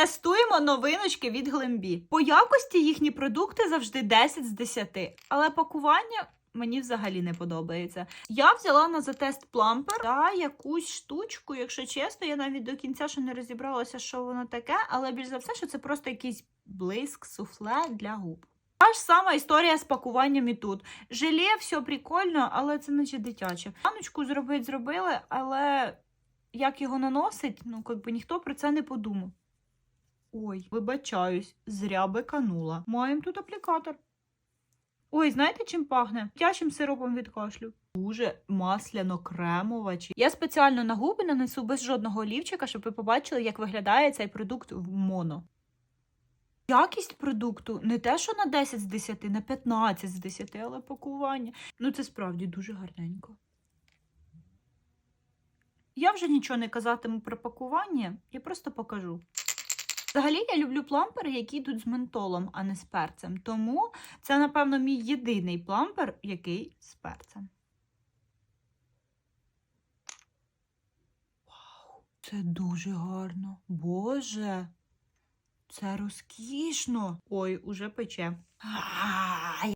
Тестуємо новиночки від Глембі. По якості їхні продукти завжди 10 з 10, але пакування. Мені взагалі не подобається. Я взяла на затест плампер та якусь штучку, якщо чесно, я навіть до кінця ще не розібралася, що воно таке, але більш за все, що це просто якийсь блиск, суфле для губ. Та ж сама історія з пакуванням і тут. Желе, все прикольно, але це наче дитяче. Баночку зробити зробили, але як його наносить, ну якби ніхто про це не подумав. Ой, вибачаюсь, зря беканула. Маємо тут аплікатор. Ой, знаєте, чим пахне? Тячим сиропом від кашлю. Дуже масляно-кремова. Я спеціально на губи нанесу без жодного олівчика, щоб ви побачили, як виглядає цей продукт в моно. Якість продукту не те, що на 10 з 10, на 15 з 10, але пакування. Ну, це справді дуже гарненько. Я вже нічого не казатиму про пакування, я просто покажу. Взагалі, я люблю плампери, які йдуть з ментолом, а не з перцем. Тому це, напевно, мій єдиний плампер, який з перцем. Вау, це дуже гарно. Боже. Це розкішно. Ой, уже пече. А,